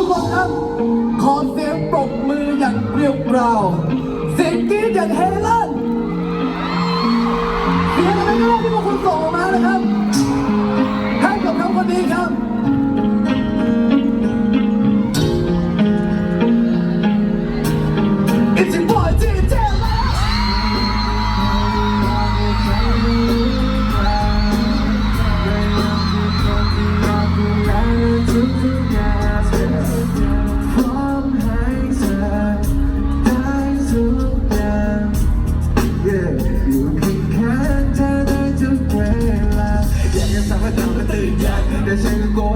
ทุกคนครับ ขอเสียงปรบมืออย่างเรียวกราวเสียงกรี๊ดอย่างเฮลั่นเสียงอะไรก็ได้ที่พวกคุณส่งกมานะครับให้กับเขาคนนี้ครับ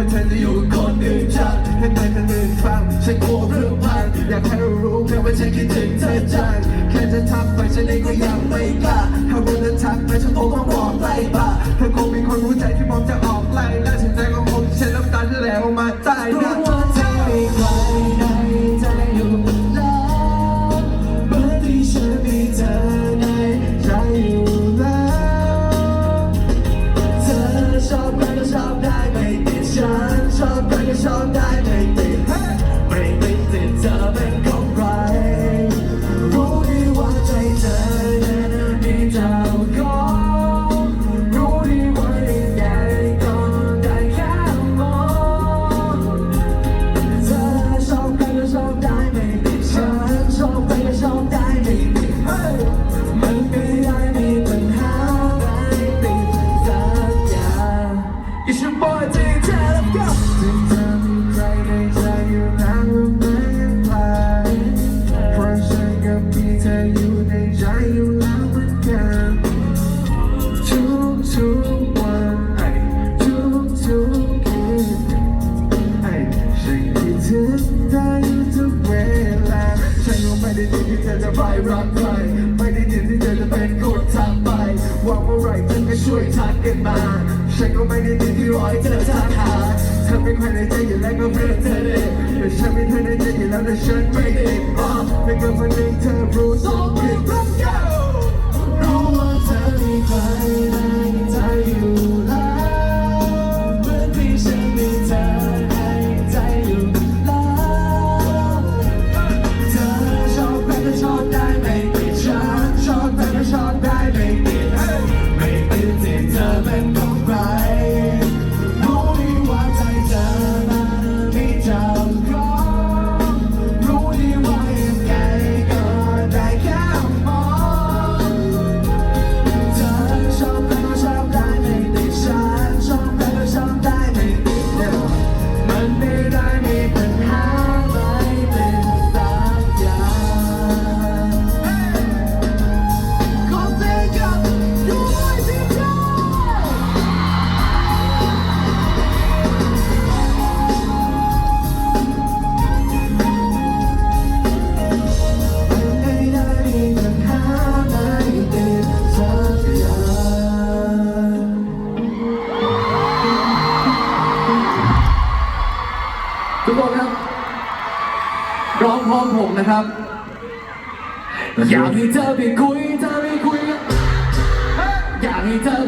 ว่เธอจะอยู่กับคนอื่นจังให้ใครคนอื่นฟังฉันกลัวเรื่องพังอยากให้รู้แค่ว่าฉันคิดถึงเธอจัง เธออยู่ในใจอยู่แล้วเหมือนกันทุกทุกวันไอ้ทุกทุกคืนไอ้ฉันคิดถึงเธออยู่ทุกเวลาฉันก็ไม่ได้ยินที่เธอจะไปรักใครไม่ได้ยินที่เธอจะเป็นคนทางไปว่าเมื่อไรเธอจะช่วยทักกันมาฉันก็ไม่ได้ยินที่รอยเธอทักหาเธอเป็นใครในใจอยู่แล้วก็เพื่อเธอเองแต่ฉันเป็นเธอในใจอยู่แล้วแต่ฉันไม่ได้ nigga for time rules. นะครับอยากให้เธอไปคุยเธอไปคุยอยากให้เธอ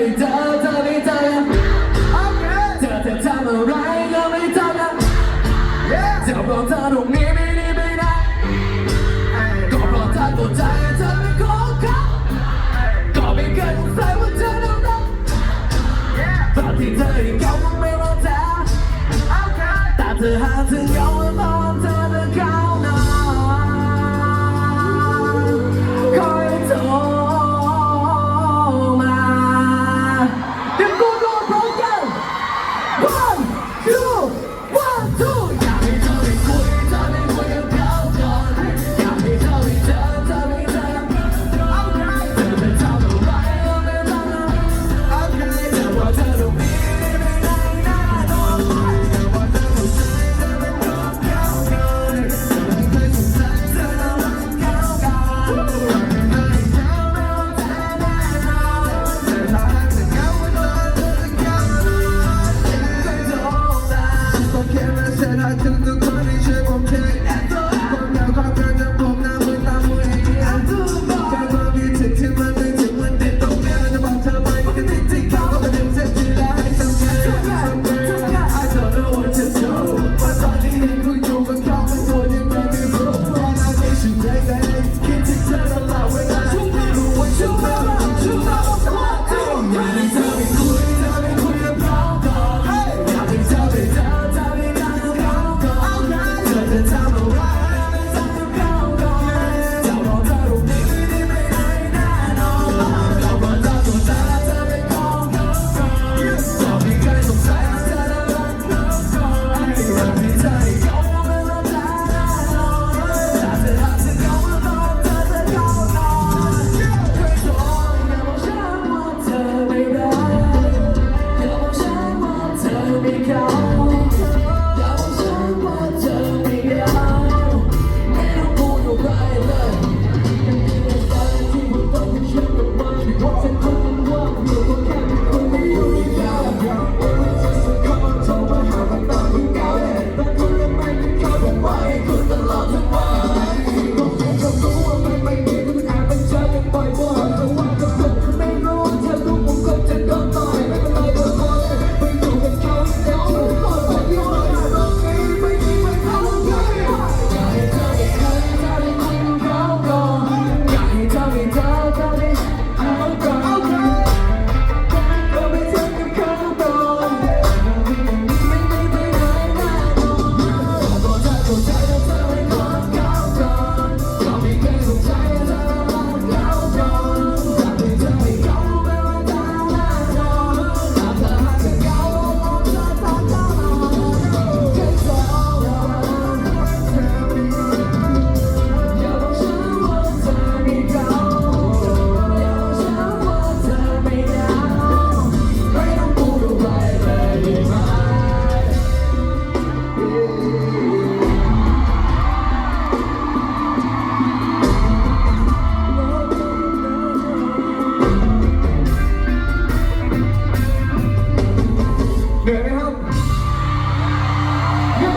Let me check on